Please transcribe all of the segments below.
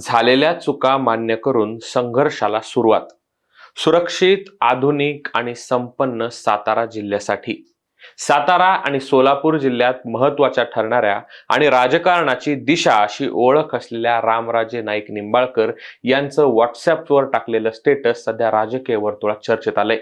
झालेल्या चुका मान्य करून संघर्षाला सुरुवात. सुरक्षित आधुनिक आणि संपन्न सातारा जिल्ह्यासाठी. सातारा आणि सोलापूर जिल्ह्यात महत्त्वाच्या ठरणाऱ्या आणि राजकारणाची दिशा अशी ओळख असलेल्या रामराजे नाईक निंबाळकर यांचं व्हॉट्सअपवर टाकलेलं स्टेटस सध्या राजकीय वर्तुळात चर्चेत आलंय.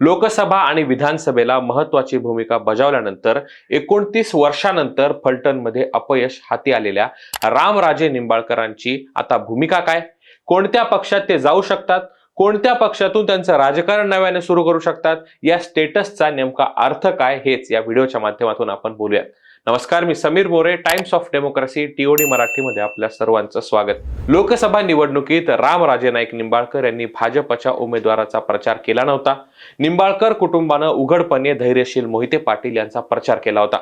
लोकसभा आणि विधानसभेला महत्वाची भूमिका बजावल्यानंतर एकोणतीस वर्षानंतर फलटणमध्ये अपयश हाती आलेल्या रामराजे निंबाळकरांची आता भूमिका काय? कोणत्या पक्षात ते जाऊ शकतात? कोणत्या पक्षातून त्यांचं राजकारण नव्याने सुरू करू शकतात? या स्टेटसचा नेमका अर्थ काय? हेच या व्हिडिओच्या माध्यमातून आपण बोलूयात. नमस्कार मी Samir More Times of Democracy TOD मराठीमध्ये आपल्या सर्वांचं स्वागत. लोकसभा निवडणुकीत रामराजे नाईक निंबाळकर यांनी भाजपच्या उमेदवाराचा प्रचार केला नव्हता. निंबाळकर कुटुंबानं उघडपणे धैर्यशील मोहिते पाटील यांचा प्रचार केला होता.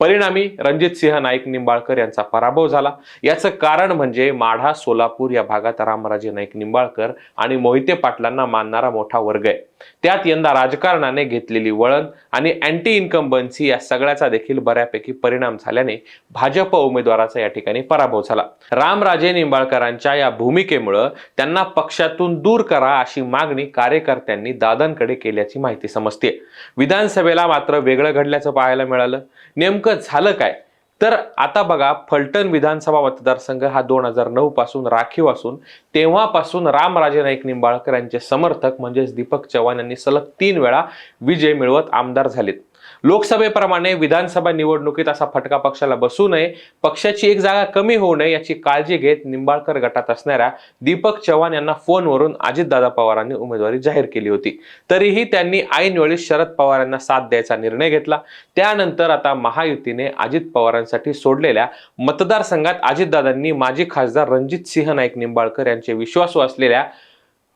परिणामी रणजित सिंह नाईक निंबाळकर यांचा पराभव झाला. याचं कारण म्हणजे माढा सोलापूर या भागात रामराजे नाईक निंबाळकर आणि मोहिते पाटलांना मानणारा मोठा वर्ग आहे. त्यात यंदा राजकारणाने घेतलेली वळण आणि अँटी इन्कम्बन्सी या सगळ्याचा देखील बऱ्यापैकी परिणाम झाल्याने भाजप उमेदवाराचा या ठिकाणी पराभव झाला. रामराजे निंबाळकरांच्या या भूमिकेमुळं त्यांना पक्षातून दूर करा अशी मागणी कार्यकर्त्यांनी दादांकडे केल्याची माहिती समजते विधानसभेला मात्र वेगळं घडल्याचं पाहायला मिळालं. नेमकं झालं काय? तर आता बघा फलटण विधानसभा मतदारसंघ हा दोन हजार नऊ पासून राखीव असून तेव्हापासून रामराजे नाईक निंबाळकर यांचे समर्थक म्हणजेच दीपक चव्हाण यांनी सलग तीन वेळा विजय मिळवत आमदार झालेत. लोकसभेप्रमाणे विधानसभा निवडणुकीत असा फटका पक्षाला बसू नये पक्षाची एक जागा कमी होऊ नये याची काळजी घेत निंबाळकर गटात असणाऱ्या दीपक चव्हाण यांना फोनवरून अजितदादा पवारांनी उमेदवारी जाहीर केली होती. तरीही त्यांनी ऐनवेळी शरद पवार यांना साथ द्यायचा निर्णय घेतला. त्यानंतर आता महायुतीने अजित पवारांसाठी सोडलेल्या मतदारसंघात अजितदादांनी माजी खासदार रणजित सिंह नाईक निंबाळकर यांचे विश्वासू असलेल्या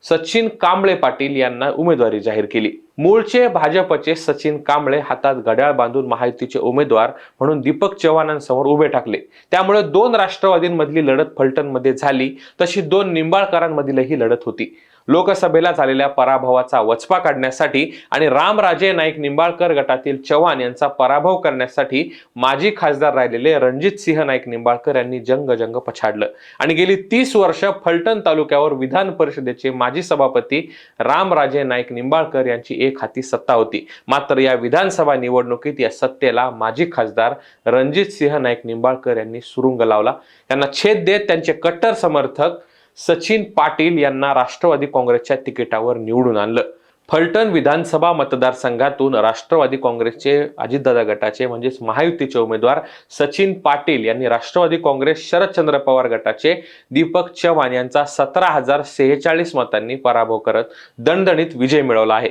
सचिन कांबळे पाटील यांना उमेदवारी जाहीर केली. मूळचे भाजपचे सचिन कांबळे हातात घड्याळ बांधून महायुतीचे उमेदवार म्हणून दीपक चव्हाणांसमोर उभे टाकले त्यामुळे दोन राष्ट्रवादींमधली लढत फलटणमध्ये झाली. तशी दोन निंबाळकरांमधीलही लढत होती. लोकसभेला झालेल्या पराभवाचा वचपा काढण्यासाठी आणि रामराजे नाईक निंबाळकर गटातील चव्हाण यांचा पराभव करण्यासाठी माजी खासदार राहिलेले रणजित सिंह नाईक निंबाळकर यांनी जंग जंग पछाडलं. आणि गेली तीस वर्ष फलटण तालुक्यावर विधान परिषदेचे माजी सभापती रामराजे नाईक निंबाळकर यांची एक हाती सत्ता होती. मात्र या विधानसभा निवडणुकीत या सत्तेला माजी खासदार रणजित सिंह नाईक निंबाळकर यांनी सुरुंग लावला. त्यांना छेद देत त्यांचे कट्टर समर्थक सचिन पाटील यांना राष्ट्रवादी काँग्रेसच्या तिकिटावर निवडून आणलं. फलटण विधानसभा मतदारसंघातून राष्ट्रवादी काँग्रेसचे अजितदादा गटाचे म्हणजेच महायुतीचे उमेदवार सचिन पाटील यांनी राष्ट्रवादी काँग्रेस शरदचंद्र पवार गटाचे दीपक चव्हाण यांचा सतरा हजार सेहेचाळीस मतांनी पराभव करत दणदणीत विजय मिळवला आहे.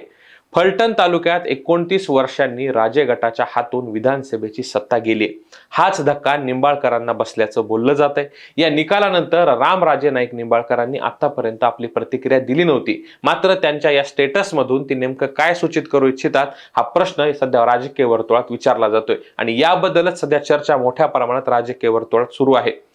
फलटण तालुक्यात एकोणतीस वर्षांनी राजे गटाच्या हातून विधानसभेची सत्ता गेली. हाच धक्का निंबाळकरांना बसल्याचं बोललं जात आहे या निकालानंतर रामराजे नाईक निंबाळकरांनी आतापर्यंत आपली प्रतिक्रिया दिली नव्हती. मात्र त्यांच्या या स्टेटसमधून ती नेमकं काय सूचित करू इच्छितात हा प्रश्न सध्या राजकीय वर्तुळात विचारला जातोय. आणि याबद्दलच सध्या चर्चा मोठ्या प्रमाणात राजकीय वर्तुळात सुरू आहे.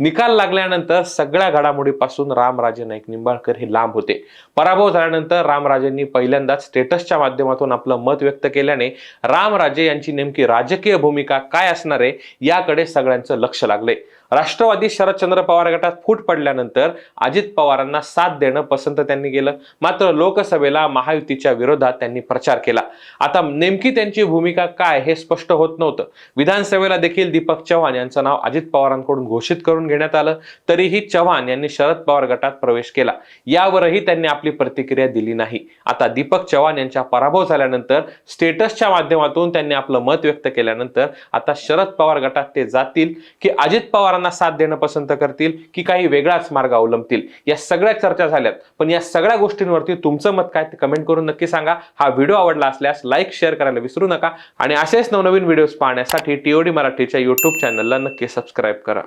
निकाल लागल्यानंतर सगळ्या घडामोडीपासून रामराजे नाईक निंबाळकर हे लांब होते. पराभव झाल्यानंतर रामराजेंनी पहिल्यांदाच स्टेटसच्या माध्यमातून आपलं मत व्यक्त केल्याने रामराजे यांची नेमकी राजकीय भूमिका काय असणार आहे याकडे सगळ्यांचं लक्ष लागलंय. राष्ट्रवादी शरदचंद्र पवार गटात फूट पडल्यानंतर अजित पवारांना साथ देणं पसंत त्यांनी केलं. मात्र लोकसभेला महायुतीच्या विरोधात त्यांनी प्रचार केला. आता नेमकी त्यांची भूमिका काय हे स्पष्ट होत नव्हतं. विधानसभेला देखील दीपक चव्हाण यांचं नाव अजित पवारांकडून घोषित करून घेण्यात आलं. तरीही चव्हाण यांनी शरद पवार गटात प्रवेश केला. यावरही त्यांनी आपली प्रतिक्रिया दिली नाही. आता दीपक चव्हाण यांच्या पराभव झाल्यानंतर स्टेटसच्या माध्यमातून त्यांनी आपलं मत व्यक्त केल्यानंतर आता शरद पवार गटात ते जातील की अजित पवार पवारांना साथ देणं पसंत करतील की काही वेगळाच मार्ग अवलंबतील? या सगळ्या चर्चा झाल्यात. पण या सगळ्या गोष्टींवरती तुमचं मत काय ते कमेंट करून नक्की सांगा. हा व्हिडिओ आवडला असल्यास लाईक शेअर करायला विसरू नका. आणि असेच नवनवीन व्हिडिओज पाहण्यासाठी टीओडी मराठीच्या युट्यूब चॅनलला नक्की सबस्क्राईब करा.